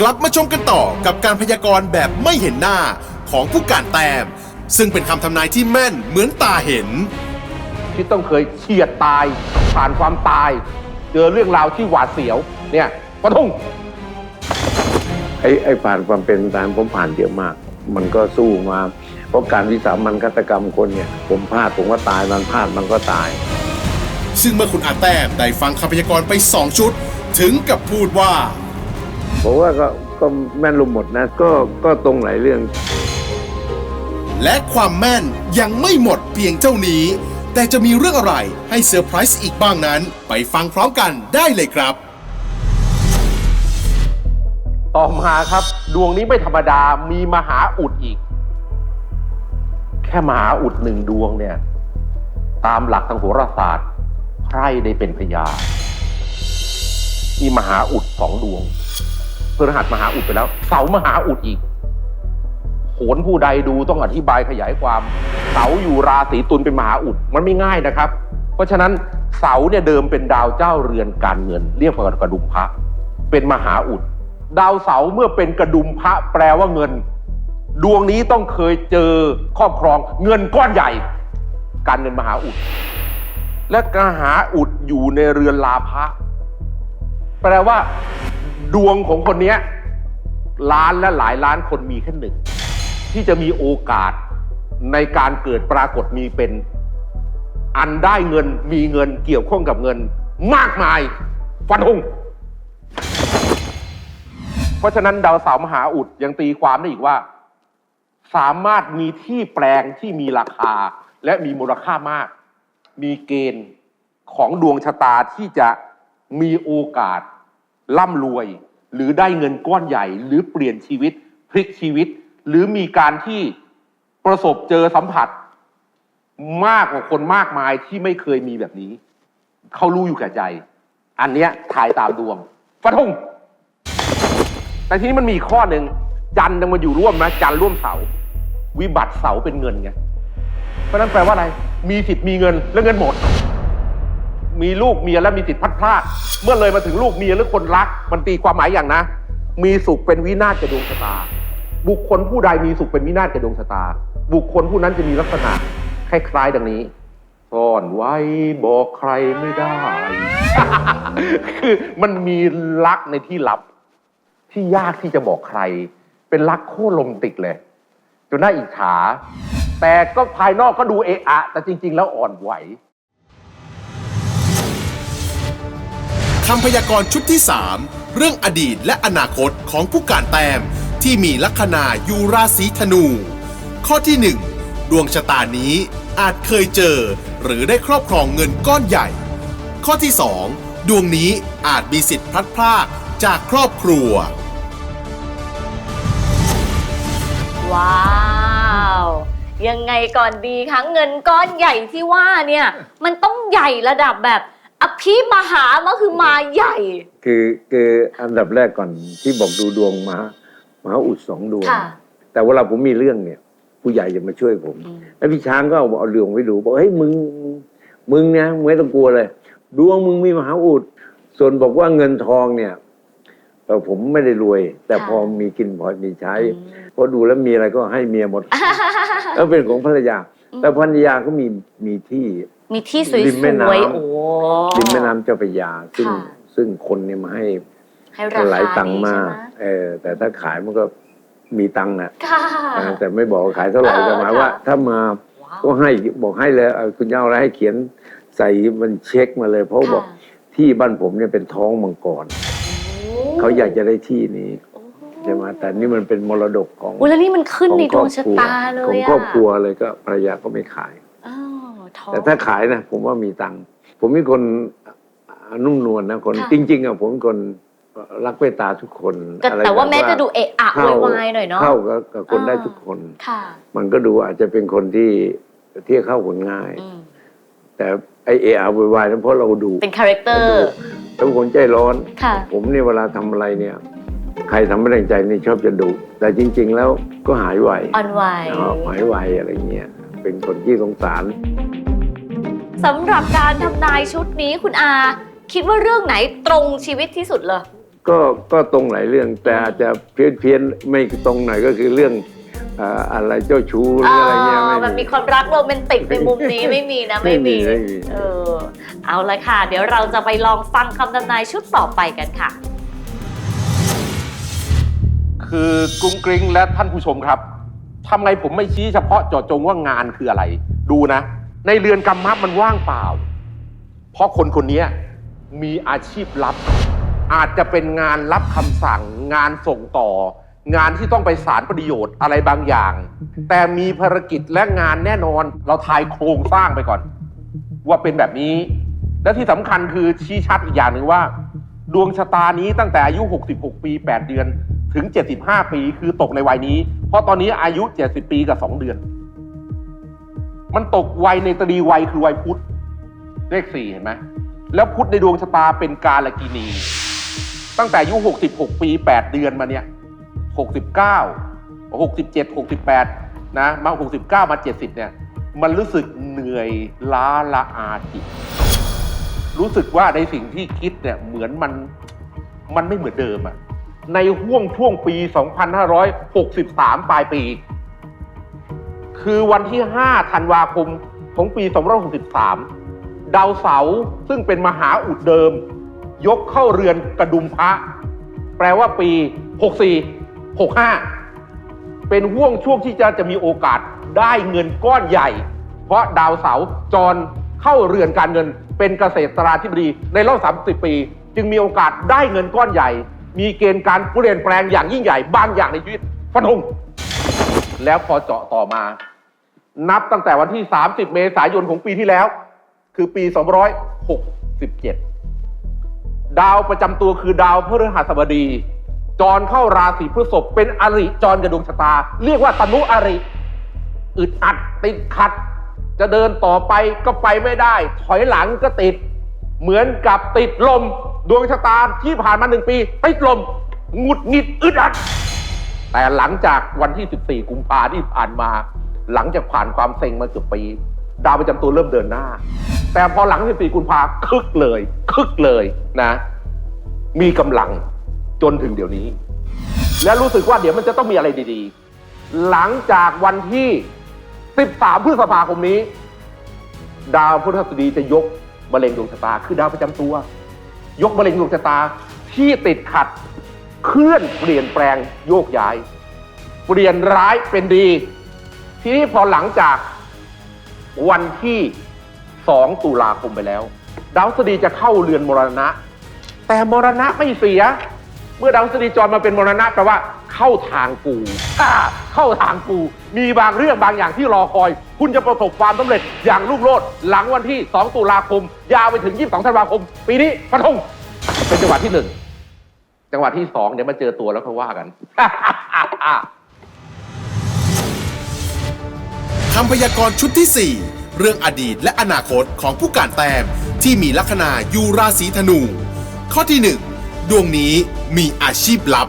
กลับมาชมกันต่อกับการพยากรณ์แบบไม่เห็นหน้าของผู้การแต้ม ซึ่งเป็นคำทำนายที่แม่นเหมือนตาเห็นที่ต้องเคยเฉียดตาย ผ่านความตาย เจอเรื่องราวที่หวาดเสียว เนี่ยปะทุ่งไอ้ไอ้ผ่านความเป็นทหารผมผ่านเยอะมาก มันก็สู้มา เพราะการวิสามันฆาตกรรมคนเนี่ย ผมพลาดผมก็ตายมันพลาดมันก็ตาย ซึ่งเมื่อคุณอาแต้มได้ฟังคำพยากรณ์ไป2ชุด ถึงกับพูดว่า ผมว่าก็ก็แม่นลุมหมดนะ ก็ก็ตรงหลายเรื่อง และความแม่นยังไม่หมดเพียงเท่านี้ แต่จะมีเรื่องอะไรให้เซอร์ไพรส์อีกบ้างนั้น ไปฟังพร้อมกันได้เลยครับ ต่อมาครับ ดวงนี้ไม่ธรรมดามีมหาอุดอีก แค่มหาอุดหนึ่งดวงเนี่ย ตามหลักทางโหราศาสตร์ไพร่ได้เป็นพญามีมหาอุดสองดวง พฤหัสมหาอุดไปแล้ว เสามหาอุดอีกโหนผู้ใดดูต้องอธิบายขยายความ เสาอยู่ราศีตุลเป็นมหาอุดมันไม่ง่ายนะครับ เพราะฉะนั้นเสาเนี่ยเดิมเป็นดาวเจ้าเรือนการเงิน เรียกว่ากระดุมพระ เป็นมหาอุด ดาวเสาเมื่อเป็นกระดุมพระแปลว่าเงิน ดวงนี้ต้องเคยเจอครอบครองเงินก้อนใหญ่ การเงินมหาอุด และกระหาอุดอยู่ในเรือนลาภะแปลว่า ดวงของคนนี้ล้านและหลายล้านคนมีแค่หนึ่ง ที่จะมีโอกาสในการเกิดปรากฏมีเป็น อันได้เงินมีเงินเกี่ยวข้องกับเงินมากมาย ฟันธงเพราะฉะนั้นดาวเสาร์มหาอุดยังตีความได้อีกว่า สามารถมีที่แปลงที่มีราคา และมีมูลค่ามาก มีเกณฑ์ของดวงชะตาที่จะมีโอกาสร่ำรวย หรือได้เงินก้อนใหญ่ หรือเปลี่ยนชีวิต พลิกชีวิต หรือมีการที่ประสบเจอสัมผัส มากกว่าคนมากมายที่ไม่เคยมีแบบนี้ เขารู้อยู่แก่ใจ อันเนี้ยถ่ายตามดวงฟันธงแต่ทีนี้มันมีข้อหนึ่งจันทร์ยังมาอยู่ร่วมนะจันทร์ร่วมเสา วิบัติเสาเป็นเงินไงเพราะฉะนั้นแปลว่าอะไร มีสิทธิ์มีเงินแล้วเงินหมด มีลูกเมียแล้วมีสิทธิ์พัดพลาด เมื่อเลยมาถึงลูกเมียหรือคนรัก มันตีความหมายอย่างนะ มีสุขเป็นวินาศกับดวงชะตา บุคคลผู้ใดมีสุขเป็นวินาศกับดวงชะตา บุคคลผู้นั้นจะมีลักษณะคล้ายๆดังนี้ซ่อนไว้บอกใครไม่ได้ คือมันมีลักษณ์ในที่ลับ ที่ยากที่จะบอกใคร เป็นรักโค่นลมติกเลยจนน่าอิจฉาแต่ก็ภายนอกก็ดูเอะอะ แต่จริง ๆ แล้วอ่อนไหว คำพยากรณ์ชุดที่ 3 เรื่องอดีตและอนาคตของผู้การแต้มที่มีลัคนาอยู่ราศีธนู ข้อที่ 1 ดวงชะตานี้อาจเคยเจอ หรือได้ครอบครองเงินก้อนใหญ่ ข้อที่ 2 ดวงนี้อาจมีสิทธิ์พลัดพรากจากครอบครัว ว้าว ยังไงก่อนดีคะเงินก้อนใหญ่ที่ว่าเนี่ย มันต้องใหญ่ระดับแบบ อภิมหามาคือมาใหญ่ คือคืออันดับแรกก่อนที่บอกดูดวงมามาอุดสองดวง ค่ะ แต่เวลาผมมีเรื่องเนี่ย ผู้ใหญ่จะมาช่วยผมอืมแล้วพี่ช้างก็เอาเอาดวงไปดูบอกเฮ้ยมึงมึงเนี่ยไม่ต้องกลัวเลย ดวงมึงมีมหาอุดส่วนบอกว่าเงินทองเนี่ยเออผมไม่ได้รวย แต่พอมีกินพอมีใช้เพราะดูแล้วมีอะไรก็ให้เมียหมด แล้วเป็นของภรรยาอืมแต่ภรรยาก็มีมีที่ มีที่สวยริมแม่น้ำๆโอ้ริมแม่น้ำเจ้าพระยา ซึ่งค่ะ ซึ่งคนเนี่ยมาให้ให้ราหลายคาตังดีค์ใช่มากไหมเออแต่ถ้าขายมันก็มีตังค์นะค่ะอ่าแต่ไม่บอกว่าขายเท่าไหร่เออแต่หมายค่ะว่าถ้ามาว้าวก็ให้บอกให้เลยเอาคุณเจ้าอะไรให้เขียนใส่มันเช็คมาเลย เพราะบอกค่ะที่บ้านผมเนี่ยเป็นท้องมังกรโอ้เขาอยากจะได้ที่นี้โอ้ใช่ไหมแต่นี่มันเป็นมรดกของ อุ๊ยแล้วนี่มันขึ้นของในดครวองบชะครัวตาเลของยอะครอบครัวเลยก็ภรรยาก็ไม่ขายอ้าวท้อง แต่ถ้าขายนะผมว่ามีตังค์ผมเป็นคนนุ่มนวลนะคน ค่ะ จริง ๆอะผมเป็นคนรักเมตตาทุกคนแต่อะไรแต่ว่าบบแม้จะดูเอะอะเข้าโวยวายหน่อยเนาะ เข้ากับกับคนอ่า ได้ทุกคน ค่ะ มันก็ดูอาจจะเป็นคนที่ที่เข้าคนง่าย อืมแต่ไอเออาโวยวายนั้นเพราะเราดูเป็นคาแรคเตอร์ แล้วคนใจร้อน ค่ะ ผมเนี่ยเวลาทำอะไรเนี่ย ใครทำไม่แรงใจนี่ชอบจะดุแต่จริง ๆ แล้วก็หายไหวอ่อนไหว อ๋อหายไหวอะไรเงี้ยเป็นคนที่สงสาร สำหรับการทำนายชุดนี้คุณอา คิดว่าเรื่องไหนตรงชีวิตที่สุดเลยก็ก็ตรงหลายเรื่องแต่อาจจะเพี้ยนเพี้ยนๆไม่ตรงหน่อยก็คือเรื่องเอ่ออะไรเจ้าชู้หรืออะไรเงี้ยอ๋อไม่มันมีมี ความรักโรแมนติกในมุมนี้ไม่มีนะไม่มีไม่มีไม่มี เออเอาละค่ะ เดี๋ยวเราจะไปลองฟังคำทำนายชุดต่อไปกันค่ะ คือกรุงกริงและท่านผู้ชมครับทำไมผมไม่ชี้เฉพาะเจาะจงว่างานคืออะไร ดูนะ ในเรือนกรรมะมันว่างเปล่า เพราะคนคนนี้มีอาชีพลับ อาจจะเป็นงานรับคำสั่ง งานส่งต่อ งานที่ต้องไปสารประโยชน์อะไรบางอย่าง แต่มีภารกิจและงานแน่นอน เราทายโครงสร้างไปก่อน ว่าเป็นแบบนี้ และที่สำคัญคือชี้ชัดอีกอย่างหนึ่งว่า ดวงชะตานี้ตั้งแต่อายุ 66 ปี 8 เดือน ถึง 75 ปี คือตกในวัยนี้ เพราะตอนนี้อายุ 70 ปีกับ 2 เดือน มันตกวัยในตรีวัยคือวัยพุธเลขสี่เห็นไหมแล้วพุธในดวงชะตาเป็นกาลกินี ตั้งแต่อายุ66 ปี 8 เดือนมาเนี่ย69 67 68 นะมา 69 มา 70 เนี่ย มันรู้สึกเหนื่อยล้าละอาจิต รู้สึกว่าในสิ่งที่คิดเนี่ยเหมือนมันมันไม่เหมือนเดิมอะในห่วงช่วงปี 2563 ปลายปี คือวันที่ 5 ธันวาคมของปี 2563 ดาวเสาร์ซึ่งเป็นมหาอุดเดิม ยกเข้าเรือนกระดุมพระ แปลว่าปี 64 65 เป็นห่วงช่วงที่จะจะมีโอกาสได้เงินก้อนใหญ่ เพราะดาวเสาร์จรเข้าเรือนการเงินเป็นเกษตราธิบดีในรอบ 30 ปี จึงมีโอกาสได้เงินก้อนใหญ่ มีเกณฑ์การเปลี่ยนแปลงอย่างยิ่งใหญ่บางอย่างในชีวิตฟันธง แล้วพอเจาะต่อมา นับตั้งแต่วันที่ 30 เมษายนของปีที่แล้ว คือปี 267 ดาวประจำตัวคือดาวพฤหัสบดี จรเข้าราศีพฤษภเป็นอริจรกับดวงชะตา เรียกว่าตนุอริ อึดอัดติดขัด จะเดินต่อไปก็ไปไม่ได้ ถอยหลังก็ติด เหมือนกับติดลมดวงชะตาที่ผ่านมาหนึ่งปีติดลมหงุดหงิดอึดอัด แต่หลังจากวันที่ 14 กุมภาที่ผ่านมา หลังจากผ่านความเซ็งมาเกือบปี ดาวประจำตัวเริ่มเดินหน้า แต่พอหลัง 14 กุมภาคึกเลย คึกเลยนะ มีกำลังจนถึงเดี๋ยวนี้ และรู้สึกว่าเดี๋ยวมันจะต้องมีอะไรดีๆ หลังจากวันที่ 13 พฤษภาคมนี้ ดาวพฤหัสบดีจะยกมะเร็งดวงชะตา คือดาวประจำตัว ยกมะเร็งดวงชะตาที่ติดขัด เคลื่อนเปลี่ยนแปลงโยกย้าย เปลี่ยนร้ายเป็นดี ทีนี้พอหลังจากวันที่ 2 ตุลาคมไปแล้ว ดาวสดีจะเข้าเรือนมรณะ แต่มรณะไม่เสีย เมื่อดาวสดีจรมาเป็นมรณะแปลว่าเข้าทางกูเข้าทางกู มีบางเรื่องบางอย่างที่รอคอย คุณจะประสบความสำเร็จอย่างรุ่งโรจน์หลังวันที่ 2 ตุลาคม ยาวไปถึง 22 ธันวาคม ปีนี้ฟันธงเป็นจังหวะที่หนึ่ง จังหวะที่สองเดี๋ยวมาเจอตัวแล้วค่อยว่ากัน คำพยากรณ์ชุดที่ 4 เรื่องอดีตและอนาคตของผู้การแต้มที่มีลัคนาอยู่ราศีธนู ข้อที่ 1 ดวงนี้มีอาชีพลับ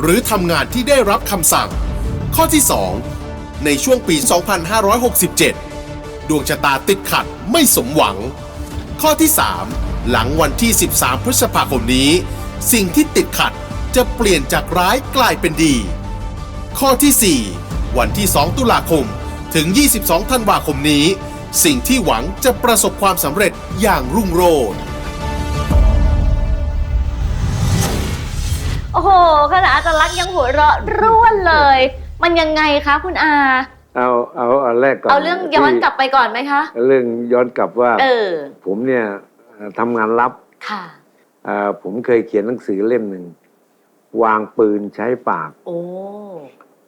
หรือทำงานที่ได้รับคำสั่ง ข้อที่ 2 ในช่วงปี 2567 ดวงชะตาติดขัดไม่สมหวัง ข้อที่ 3 หลังวันที่ 13 พฤษภาคมนี้ สิ่งที่ติดขัดจะเปลี่ยนจากร้ายกลายเป็นดี ข้อที่ 4 วันที่ 2 ตุลาคม ถึง 22 ธันวาคมนี้ สิ่งที่หวังจะประสบความสำเร็จอย่างรุ่งโรจน์โอ้โหขนาดอาจารย์ลักษณ์ยังหัวเราะร่วนเลย มันยังไงคะคุณอา เอาเอาเอาแรกก่อนเอาเรื่องย้อนกลับไปก่อนไหมคะ เรื่องย้อนกลับว่า เออ ผมเนี่ยเอ่อทำงานลับค่ะเอ่อ ผมเคยเขียนหนังสือเล่มหนึ่ง วางปืนใช้ปาก โอ้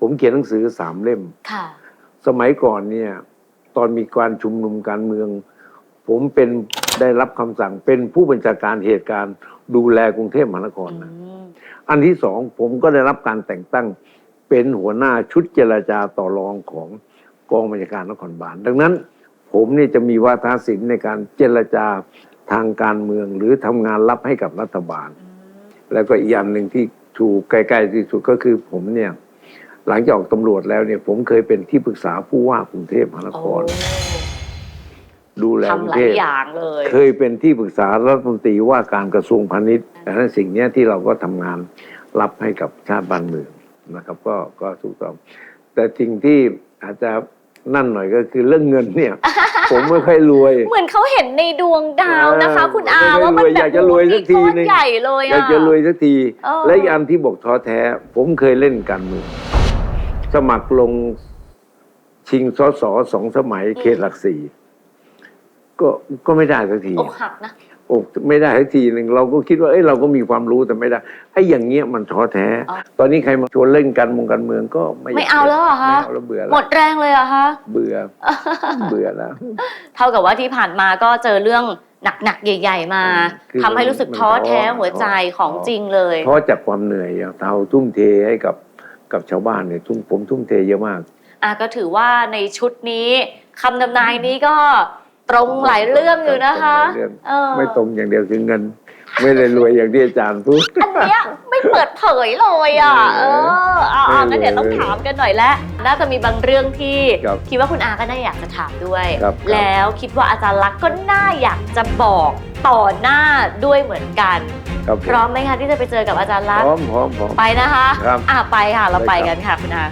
ผมเขียนหนังสือสามเล่ม ค่ะ สมัยก่อนเนี่ย ตอนมีการชุมนุมการเมือง ผมเป็นได้รับคำสั่งเป็นผู้บัญชาการเหตุการณ์ ดูแลกรุงเทพมหานครอืนะมอันที่สองผมก็ได้รับการแต่งตั้งเป็นหัวหน้าชุดเจรจาต่อรองของกองบัญชาการนครบาล ดังนั้น ผมนี่จะมีวาทศิลป์ในการเจรจา ทางการเมืองหรือทำงานรับให้กับรัฐบาล แล้วก็อีกอย่างหนึ่งที่ถูกใกล้ๆที่สุดก็คือผมเนี่ยหลังจากออกตำรวจแล้วเนี่ยผมเคยเป็นที่ปรึกษาผู้ว่ากรุงเทพมหานโอ้คร ดูแลกทำรุหงลาเทยพอย่างเลยเคยเป็นที่ปรึกษารัฐมนตรีว่าการกระทรวงพาณิชย์ดังนั้นสิ่งเนี้ยที่เราก็ทำงานรับให้กับชาติบ้านเมืองนะครับ ก็ก็ถูกต้อง แต่สิ่งที่อาจจะ นั่นหน่อยก็คือเรื่องเงินเนี่ย ผมไม่ค่อยรวย เหมือนเขาเห็นในดวงดาวนะคะเออคุณอาไม่ว่ามันรวยแบอยาบกจะรวยสักทีโอ้โหนึงก้อนใหญ่เลยอยาอะกจะรวยสักทีเออและอีกอันที่บอกท้อแท้ ผมเคยเล่นการเมืองสมัครลงชิงสสสองสมัยเขตหลักสี่ก็ก็ไม่ได้สักทีอกหักนะ โอ้ไม่ได้สักทีหนึ่งเราก็คิดว่าเอ้ยเราก็มีความรู้แต่ไม่ได้ไอ้อย่างเงี้ยมันท้อแท้ อ๋อ ตอนนี้ใครมาชวนเล่นการเมองการเมืองก็ไม่ยกไม่เอาแล้วเหรอคะ ไม่เอาแล้วเบื่อหมแล้วดแรงเลยเหรอะคะเบื่อเบื่อแล้ว เท่ากับว่าที่ผ่านมาก็เจอเรื่องหนักๆ ใหญ่ ๆ มาคือทำให้รู้สึกท้อแท้หัวใจของจริงเลยท้อจากความเหนื่อยอย่างเราทุ่มเทให้กับกับชาวบ้านเนี่ยทุ่มผมทุ่มเทเยอะมาก อะก็ถือว่าในชุดนี้คำนำนายนี้ก็ ตรงหลายเรื่องอยู่นะคะตรงหลายเรื่องเออไม่ตรงอย่างเดียวคือเงิน ไม่ได้รวยอย่างที่อาจารย์พูด อันเนี้ยไม่เปิดเผยเลยอะ เออเอาเอางั้นเดี๋ยวต้องถามกันหน่อยแล้วน่าจะมีบางเรื่องที่ครับคิดว่าคุณอาก็น่าอยากจะถามด้วย ครับแล้วคิดว่าอาจารย์ลักษณ์ก็น่าอยากจะบอกต่อหน้าด้วยเหมือนกัน ครับผพร้อมไหมคะที่จะไปเจอกับอาจารย์ลักษพณ์ร้อมพร้อมพร้อม ไปนะคะครับ อะไปค่ะเราไปไปครับ กันค่ะคุณอา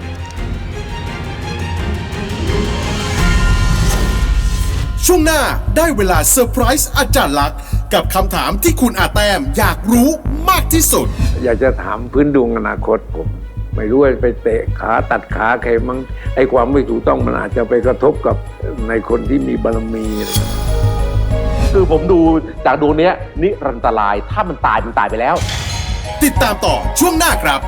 ช่วงหน้าได้เวลาเซอร์ไพรส์อาจารย์ลักษณ์กับคำถามที่คุณอาแต้มอยากรู้มากที่สุด อยากจะถามพื้นดวงอนาคตผม ไม่รู้ว่าไปเตะขาตัดขาใครมั้งไอ้ความไม่ถูกต้องมันอาจจะไปกระทบกับในคนที่มีบารมีอะไรอย่างเงี้ยคือผมดูจากดวงเนี้ยนิรันตรายถ้ามันตายมันตายไปแล้ว ติดตามต่อช่วงหน้าครับ